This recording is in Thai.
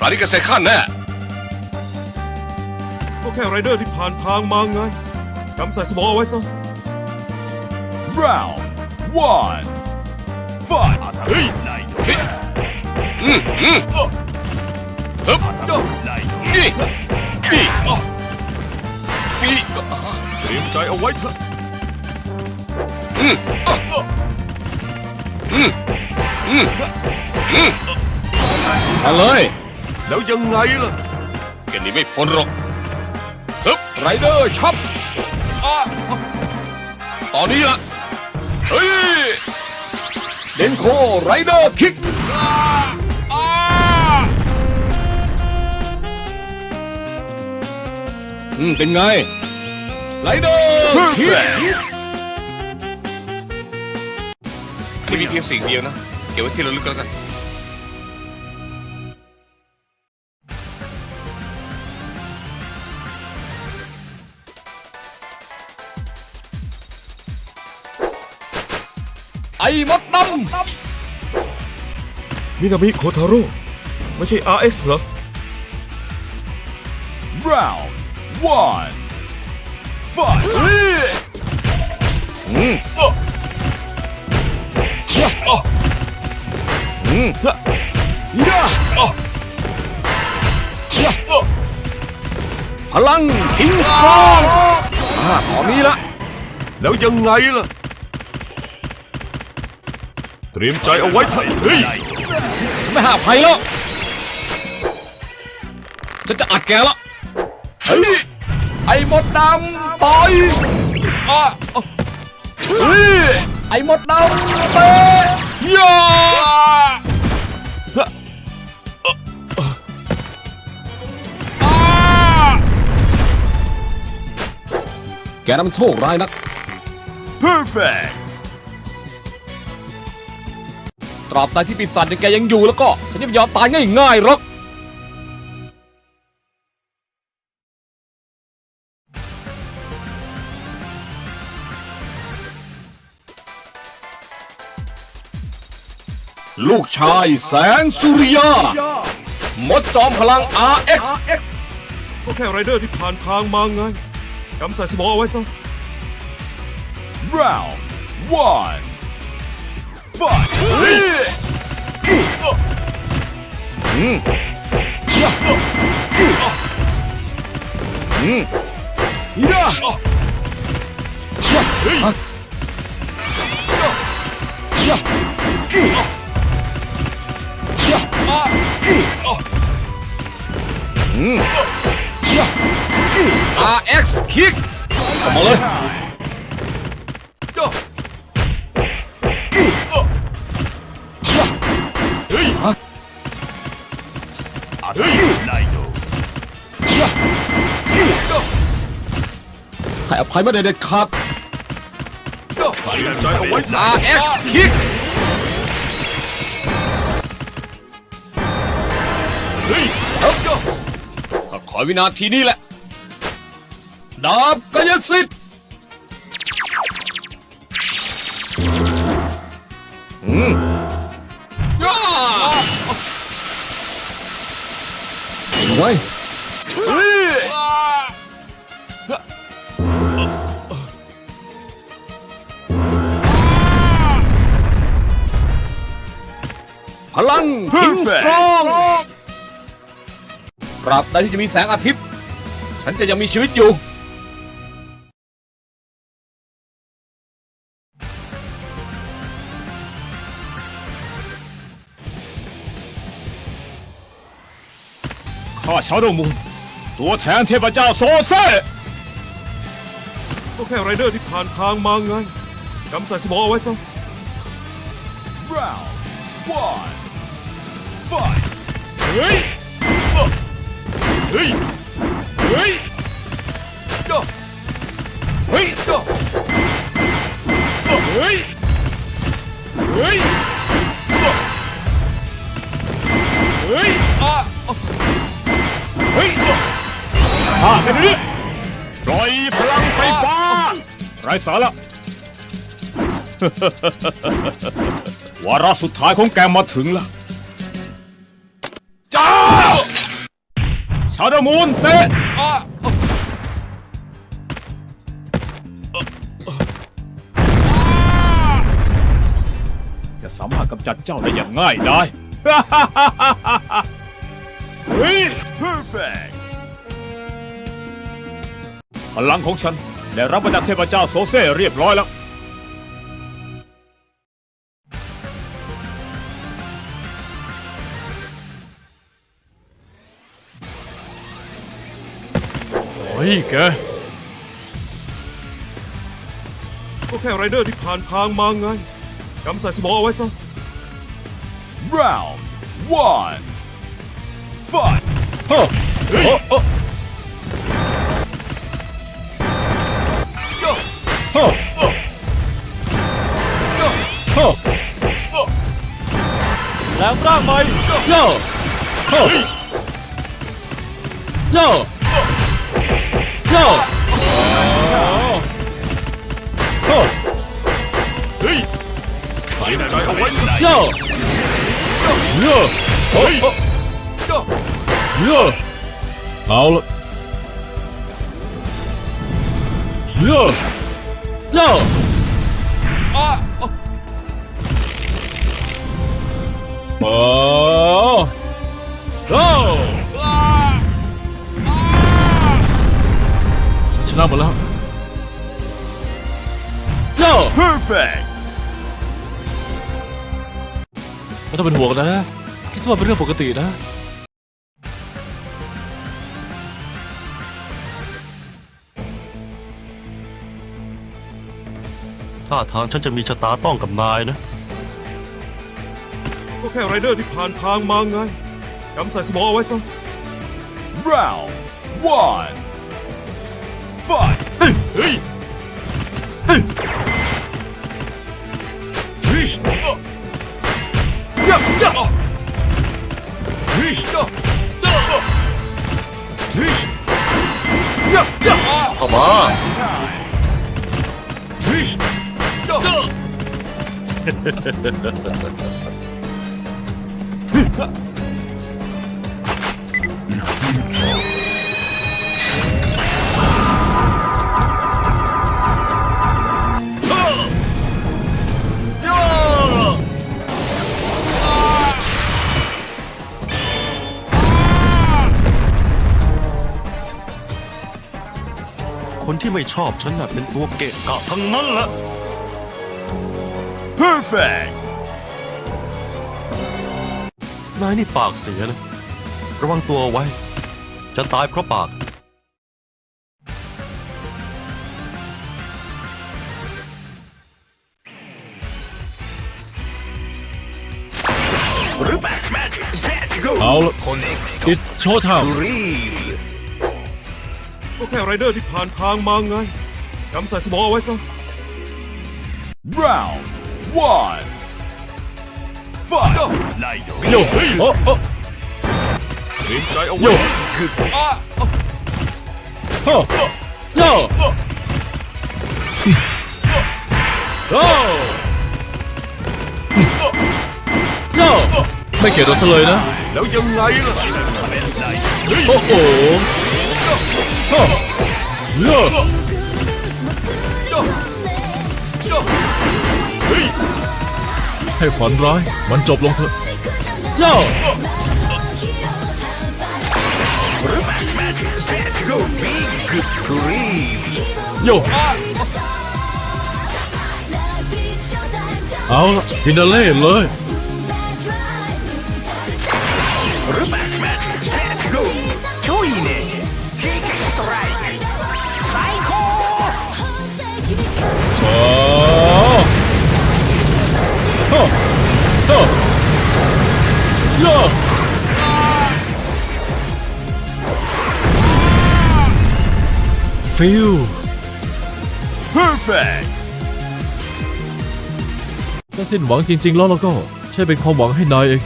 ปลานี้ก็เสร็จข้าแน่ ก็แค่ไรเดอร์ที่ผ่านทางมาไงจำใส่สมองเอาไว้ซะ Round one. Fight. เฮ้ยอืมอืมฮึบนี่นี่นี่เตรียมใจเอาไว้เถอะอืมอืมอืมอืม มาเลย แล้วยังไงล่ะแกหนีไม่พ้นหรอกฮึบไรเดอร์ช็อปตอนนี้ละเฮ้ยเดนโคไรเดอร์คิกอืม เป็นไง ไรเดอร์คิกที่มีเพียงสิ่งเดียวนะ เก็บไว้ที่ระลึกแล้วกัน มดดมินามิโคทาโร่ไม่ใช่ RS เหรอ Round one. Fight. ำพลังคิงสตรองอ่าตอนนี้ละ แล้วยังไงล่ะ เตรียมใจเอาไว้เถอะเฮ้ยไม่หาภัยแล้วฉันจะอัดแกละเฮ้ยไอ้มดดำต่อยเฮ้ยไอ้มดดำเตะยาแกนำโชคร้ายนัก Perfect. ราบใดที่ปีศาจอย่งแกยังอยู่แล้วก็ฉันจะไม่ยอมตายง่ายๆหรอก ลูกชายแสงสุริยา มดจอมพลัง RX ก็แค่ไรเดอร์ที่ผ่านทางมาไงกำใส่สมองเอาไว้ซะ Round 1吧，嗯，嗯，嗯，呀，嗯，呀，呀，嗯，呀，呀，嗯，呀，呀，嗯，呀，啊，X kick，怎么了？ ให้อภัยไม่ได้เด็ดขาดเตรียมใจเอาไว้เถอะ RX คิกเฮ้ยก็ขอวินาทีนี้แหละ ดาบกายสิทธิ์อืมย่า ไว้พลังคิงสตรองตราบใดที่จะมีแสงอาทิตย์ ฉันจะยังมีชีวิตอยู่ ข้าชาโดมูนตัวแทนเทพเจ้าโซเซ่ก็แค่ไรเดอร์ที่ผ่านทางมาไงจำใส่สมองเอาไว้ซะ Round one. Fight. เฮ้ยเฮ้ย อะไปดูดิปล่อยพลังไฟฟ้าไร้สาระวาระสุดท้ายของแกมาถึงแล้วชาดมูนเตะอะจะสามารถกำจัดเจ้าได้อย่างง่ายได้ เฮ้ย Perfect. พลังของฉัน ได้รับมาจากเทพเจ้าโซเซ่เรียบร้อยแล้วเฮ้ยแกก็แค่ไรเดอร์ที่ผ่านทางมาไงกำใส่สมองเอาไว้ซะ Round one. Fight. เฮ้อเฮ้อ แล้วร่างใหม่โย่เฮ้อโย่โย่เฮ้อเฮ้ยหายใจเอาไว้โย่โย่เฮ้ยโย่เอาละโย่โย่ โอ้โอ้ชนะหมดแล้วโย่ Perfect. ไม่ต้องเป็นห่วงนะคิดว่าเป็นเรื่องปกตินะ ท่าทางฉันจะมีชะตาต้องกับนายนะ ก็แค่ไรเดอร์ที่ผ่านทางมาไงกำใส่สมองเอาไว้ซะ Round one. Fight. เฮ้ยเข้ามา คนที่ไม่ชอบฉันน่ะเป็นตัวเกะกะทั้งนั้นแหละ Perfect. นายนี่ปากเสียนะ ระวังตัวไว้ จะตายเพราะปาก Rubat Magic Catch Go เอาละ Connect It's show time ก็แค่ไรเดอร์ที่ผ่านทางมาไงกำใส่สมองเอาไว้ซะ Round 1 โย่โอ้โอ้เตรียมใจเอาโย่ไว้อะโอ้โย่โอ้โย่ไม่เขียนตัวซะเลยนะแล้วยังไงล่ะโอ้โหโอ้โย่ ให้ฝันร้ายมันจบลงเถอะโย่โย่เอาละฟินาเล่เลย ฟิล Perfect. ถ้าสิ้นหวังจริงๆแล้วเราก็ใช่เป็นความหวังให้นายเอง